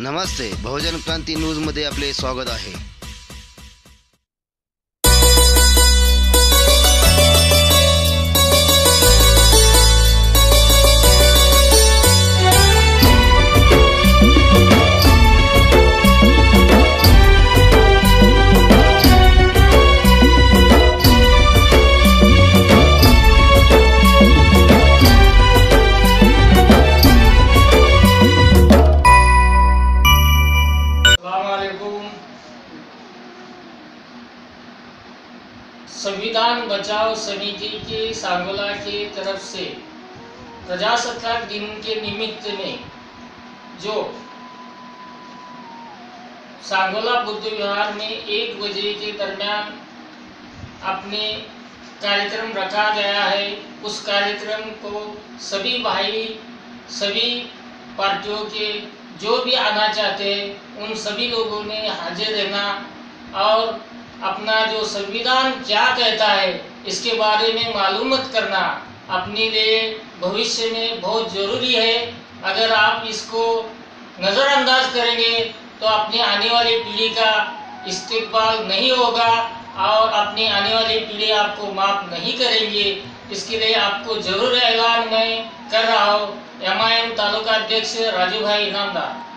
नमस्ते. बहुजन क्रांती न्यूजमध्ये आपले स्वागत आहे. संविधान बचाव समिति के सांगोला के तरफ़ से प्रजासत्ताक दिन के निमित्त में जो सांगोला बुद्ध विहार में एक बजे के दरमियान अपने कार्यक्रम रखा गया है, उस कार्यक्रम को सभी भाई, सभी पार्टियों के जो भी आना चाहते हैं, उन सभी लोगों ने हाजिर रहना और अपना जो संविधान क्या कहता है, इसके बारे में मालूमत करना। अपने लिए भविष्य में बहुत ज़रूरी है। अगर आप इसको नज़रअंदाज करेंगे तो अपनी आने वाली पीढ़ी का इस्तेकबाल नहीं होगा और अपनी आने वाली पीढ़ी आपको माफ़ नहीं करेंगे। इसके लिए आपको ज़रूर ऐलान मैं कर रहा हूँ। एम आई एम तालुका अध्यक्ष राजू भाई इनामदार।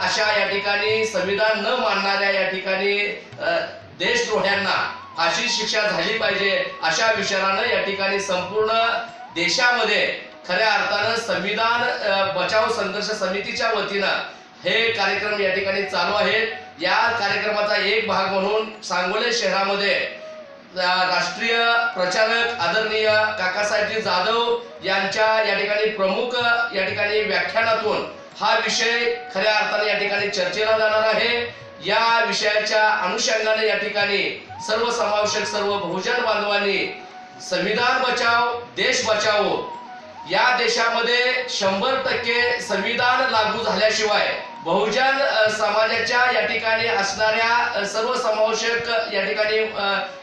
अशा या ठिकाणी संविधान न मानणाऱ्या या ठिकाणी देशद्रोह्यांना फाशी शिक्षा झाली पाहिजे अशा विचारानं या ठिकाणी संपूर्ण देशामध्ये खऱ्या अर्थानं संविधान बचाव संघर्ष समितीच्या वतीनं हे कार्यक्रम या ठिकाणी चालू आहेत. या कार्यक्रमाचा एक भाग म्हणून सांगोले शहरामध्ये राष्ट्रीय प्रचारक आदरणीय काकासाहेबजी जाधव यांच्या या ठिकाणी प्रमुख या ठिकाणी व्याख्यानातून हा विषय खऱ्या अर्थाने या ठिकाणी चर्चेला जाणार आहे. या विषयाच्या अनुषंगाने या ठिकाणी सर्व समावेशक सर्व बहुजन बांधवांनी संविधान बचाव देश बचाव या देशामध्ये शंभर टक्के संविधान लागू झाल्याशिवाय बहुजन समाजाच्या या ठिकाणी असणाऱ्या सर्व समावेशक या ठिकाणी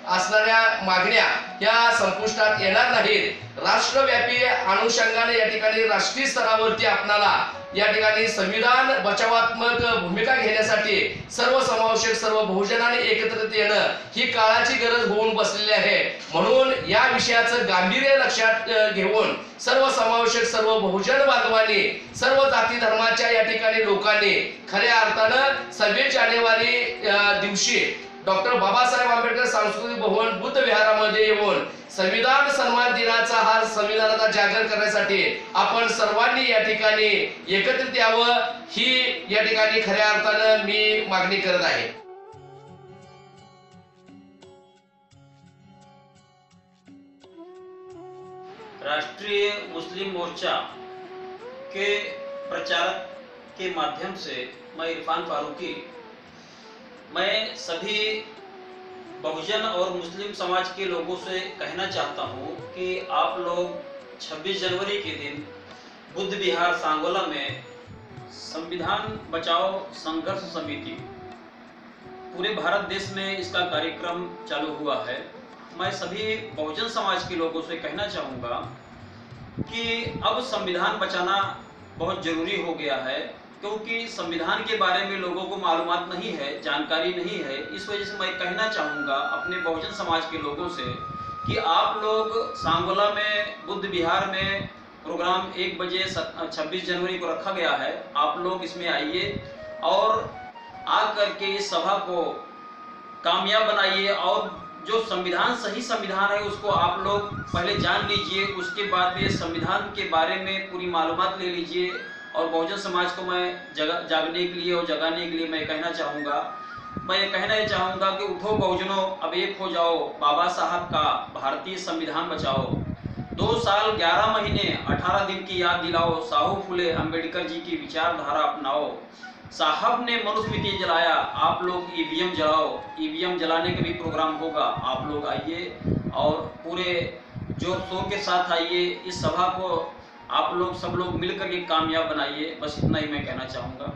असणाऱ्या मागण्या या संपुष्टात येणार नाहीत. राष्ट्रव्यापी अनुषंगाने या ठिकाणी राष्ट्रीय स्तरावरती आपणाला या ठिकाणी संविधान बचावात्मक भूमिका घेण्यासाठी सर्व समावेशक सर्व बहुजनाने एकत्रित येणं ही काळाची गरज होऊन बसलेली आहे. म्हणून या विषयाचं गांभीर्य लक्षात घेऊन सर्व समावेशक सर्व बहुजन बांधवांनी सर्व जाती धर्माच्या या ठिकाणी लोकांनी खऱ्या अर्थानं सव्वीस जानेवारी दिवशी डॉक्टर बाबासाहेब आंबेडकर सांस्कृतिक भवन बुद्ध विहारामध्ये येऊन संविधान सन्मान दिनाचा हा संविधानाचा जागर करण्यासाठी आपण सर्वांनी या ठिकाणी एकत्रित यावं ही या ठिकाणी खऱ्या अर्थानं मी मागणी करत आहे. राष्ट्रीय मुस्लिम मोर्चा के प्रचारक के माध्यम से मैं इरफान फारूकी मैं सभी बहुजन और मुस्लिम समाज के लोगों से कहना चाहता हूँ कि आप लोग 26 जनवरी के दिन बुद्ध विहार सांगोला में संविधान बचाओ संघर्ष समिति पूरे भारत देश में इसका कार्यक्रम चालू हुआ है। मैं सभी बहुजन समाज के लोगों से कहना चाहूँगा कि अब संविधान बचाना बहुत ज़रूरी हो गया है। क्योंकि संविधान के बारे में लोगों को मालूम नहीं है, जानकारी नहीं है, इस वजह से मैं कहना चाहूँगा अपने बहुजन समाज के लोगों से कि आप लोग सांगोला में, बुद्ध विहार में प्रोग्राम एक बजे छब्बीस जनवरी को रखा गया है। आप लोग इसमें आइए और आ करके इस सभा को कामयाब बनाइए और जो संविधान, सही संविधान है उसको आप लोग पहले जान लीजिए, उसके बाद में संविधान के बारे में पूरी मालूम ले लीजिए। और बहुजन समाज को मैं जगा, जागने के लिए और जगाने के लिए मैं कहना चाहूँगा, मैं कहना ये चाहूँगा कि उठो बहुजनों, अब एक हो जाओ, बाबा साहब का भारतीय संविधान बचाओ। दो साल, ग्यारह महीने, अठारह दिन की याद दिलाओ, साहू फुले, अंबेडकर जी की विचारधारा अपनाओ। साहब ने मनुस्मृति जलाया, आप लोग ईवीएम जलाओ। ईवीएम जलाने का भी प्रोग्राम होगा, आप लोग आइए और पूरे ज़ोर शोर के साथ आइए। इस सभा को आप लोग सब लोग मिलकर के कामयाब बनाइए, बस इतना ही मैं कहना चाहूँगा।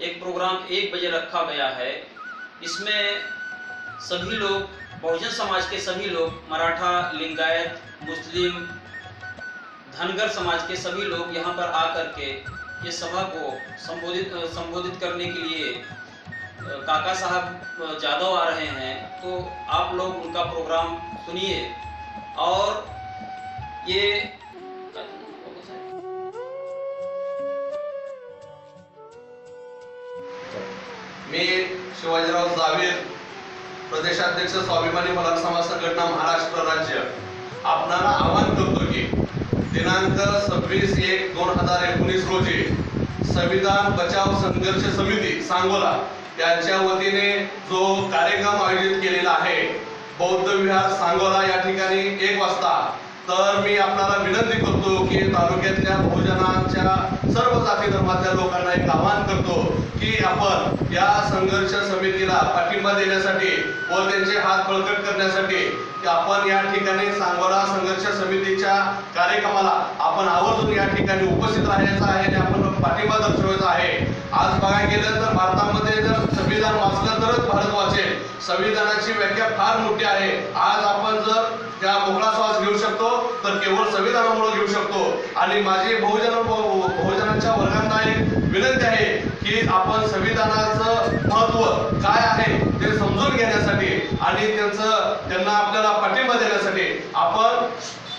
एक प्रोग्राम एक बजे रखा गया है। इसमें सभी लोग, बहुजन समाज के सभी लोग, मराठा, लिंगायत, मुस्लिम, धनगर समाज के सभी लोग यहाँ पर आकर के ये सभा को संबोधित संबोधित करने के लिए काका साहब जादव आ रहे हैं। तो आप लोग उनका प्रोग्राम सुनिए। और ये प्रदेशाध्यक्ष स्वाभिमानी मराठा समाज संघटना महाराष्ट्र राज्य आपणाला आवाहन करतो की दिनांक सव्वीस एक दोन हजार एकोणीस रोजी संविधान बचाव संघर्ष समिती सांगोला यांच्या वतीने जो कार्यक्रम आयोजित केलेला आहे बौद्ध विहार सांगोला या ठिकाणी एक वाजता तर मी आपल्याला विनंती करतो की तालुक्यातल्या बहुजनांच्या सर्व जाती धर्मातल्या लोकांना एक आवाहन करतो की आपण या संघर्ष समितीला पाठिंबा देण्यासाठी व त्यांचे हात बळकट करण्यासाठी आपण या ठिकाणी सांगोला संघर्ष समितीच्या कार्यक्रमाला आपण आवर्जून या ठिकाणी उपस्थित राहायचं आहे आणि आपण पाठिंबा दर्शवायचा आहे. आज बघायला गेलं तर भारतामध्ये संविधानाची व्याख्या फार मोठी आहे. आज आपण जर त्या मोकळा श्वास घेऊ शकतो तर केवळ संविधानामुळे घेऊ शकतो. आणि माझी बहुजन बहुजनांच्या वर्गांना एक विनंती आहे की आपण संविधानाचं महत्त्व काय आहे ते समजून घेण्यासाठी आणि त्यांचं त्यांना आपल्याला पाठिंबा देण्यासाठी आपण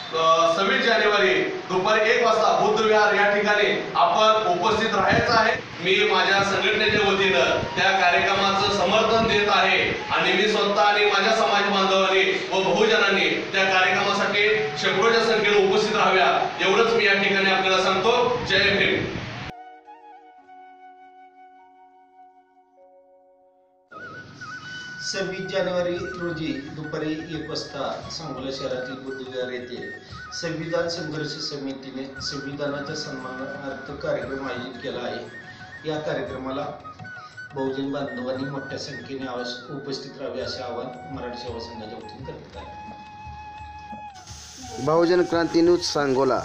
सव्वीस जानेवारी दुपारी एक वाजता बुद्ध विहार या ठिकाणी आपण उपस्थित राहायचं आहे. मी माझ्या संघटनेच्या वतीनं त्या कार्यक्रमाचं समर्थन देत आहे आणि मी स्वतः आणि माझ्या समाज बांधवांनी व बहुजनांनी त्या कार्यक्रमासाठी शेकडोच्या संख्येने उपस्थित राहाव्या एवढंच मी या ठिकाणी आपल्याला सांगतो. जय सव्वीस जानेवारी रोजी दुपारी एक वाजता सांगोला शहरातील बुद्धविहार येथे संविधान संघर्ष समितीने संविधानाच्या सन्मानार्थ कार्यक्रम आयोजित केला आहे. या कार्यक्रमाला बहुजन बांधवांनी मोठ्या संख्येने आवश्य उपस्थित राहावे असे आवाहन मराठी सेवा संघाच्या वतीने करण्यात आहे बहुजन क्रांती न्यूज सांगोला.